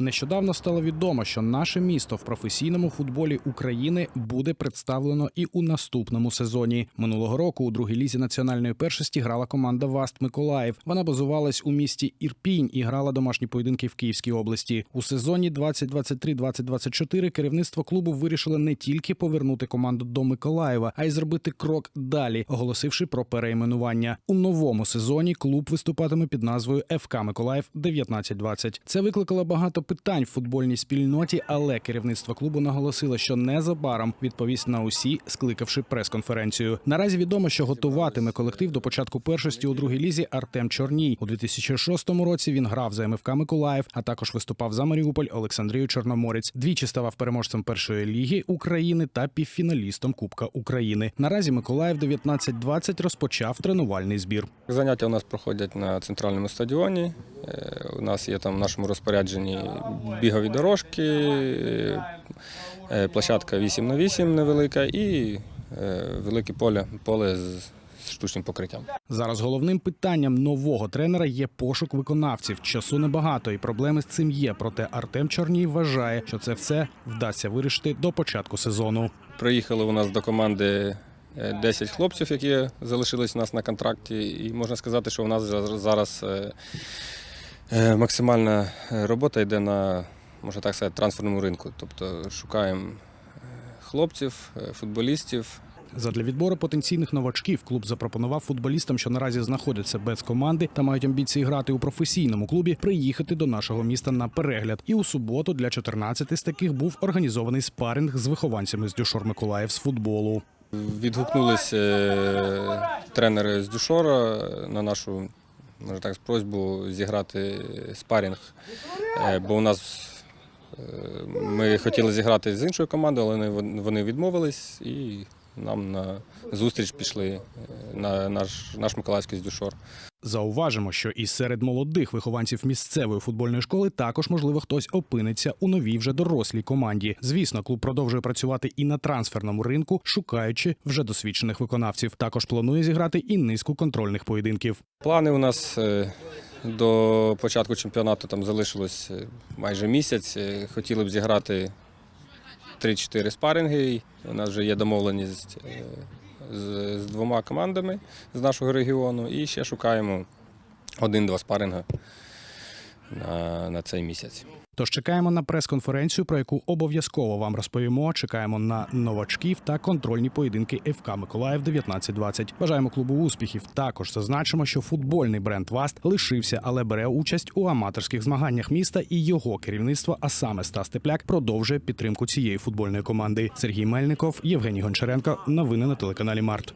Нещодавно стало відомо, що наше місто в професійному футболі України буде представлено і у наступному сезоні. Минулого року у другій лізі національної першості грала команда Васт Миколаїв. Вона базувалась у місті Ірпінь і грала домашні поєдинки в Київській області. У сезоні 2023-2024 керівництво клубу вирішило не тільки повернути команду до Миколаєва, а й зробити крок далі, оголосивши про перейменування. У новому сезоні клуб виступатиме під назвою ФК Миколаїв 1920. Це викликало багато питань в футбольній спільноті, але керівництво клубу наголосило, що незабаром відповість на усі, скликавши прес-конференцію. Наразі відомо, що готуватиме колектив до початку першості у другій лізі Артем Чорній. У 2006 році він грав за МФК Миколаїв, а також виступав за Маріуполь Олександрію Чорноморець. Двічі ставав переможцем першої ліги України та півфіналістом Кубка України. Наразі Миколаїв 1920 розпочав тренувальний збір. Заняття у нас проходять на центральному стадіоні. Е, У нас є там в нашому розпорядженні бігові дорожки, е, площадка 8 на 8 невелика і е, велике поле, поле з штучним покриттям. Зараз головним питанням нового тренера є пошук виконавців. Часу небагато, і проблеми з цим є. Проте Артем Чорній вважає, що це все вдасться вирішити до початку сезону. Приїхали у нас до команди е, 10 хлопців, які залишились у нас на контракті, і можна сказати, що у нас за- зараз е, е, максимальна е, робота йде на, можна так сказати, трансферному ринку. Тобто шукаємо е, хлопців, е, футболістів. Задля відбору потенційних новачків клуб запропонував футболістам, що наразі знаходяться без команди та мають амбіції грати у професійному клубі, приїхати до нашого міста на перегляд. І у суботу для 14 з таких був організований спаринг з вихованцями з Дюшор Миколаїв з футболу. Відгукнулись е, тренери з Дюшора на нашу може так, просьбу зіграти спарінг. Е, Бо у нас е, ми хотіли зіграти з іншою командою, але вони відмовились і нам на зустріч пішли е, на наш, наш Миколаївський з Дюшор. Зауважимо, що і серед молодих вихованців місцевої футбольної школи також можливо хтось опиниться у новій вже дорослій команді. Звісно, клуб продовжує працювати і на трансферному ринку, шукаючи вже досвідчених виконавців. Також планує зіграти і низку контрольних поєдинків. Плани у нас е, до початку чемпіонату там залишилось е, майже місяць. Хотіли б зіграти 3-4 спаринги. У нас вже є домовленість е, з, з двома командами з нашого регіону і ще шукаємо один-два спаринга на, на цей місяць. Тож чекаємо на прес-конференцію, про яку обов'язково вам розповімо. Чекаємо на новачків та контрольні поєдинки ФК Миколаїв 1920. Бажаємо клубу успіхів. Також зазначимо, що футбольний бренд Васт лишився, але бере участь у аматорських змаганнях міста і його керівництво, а саме Стас Тепляк, продовжує підтримку цієї футбольної команди. Сергій Мельников, Євгеній Гончаренко. Новини на телеканалі Март.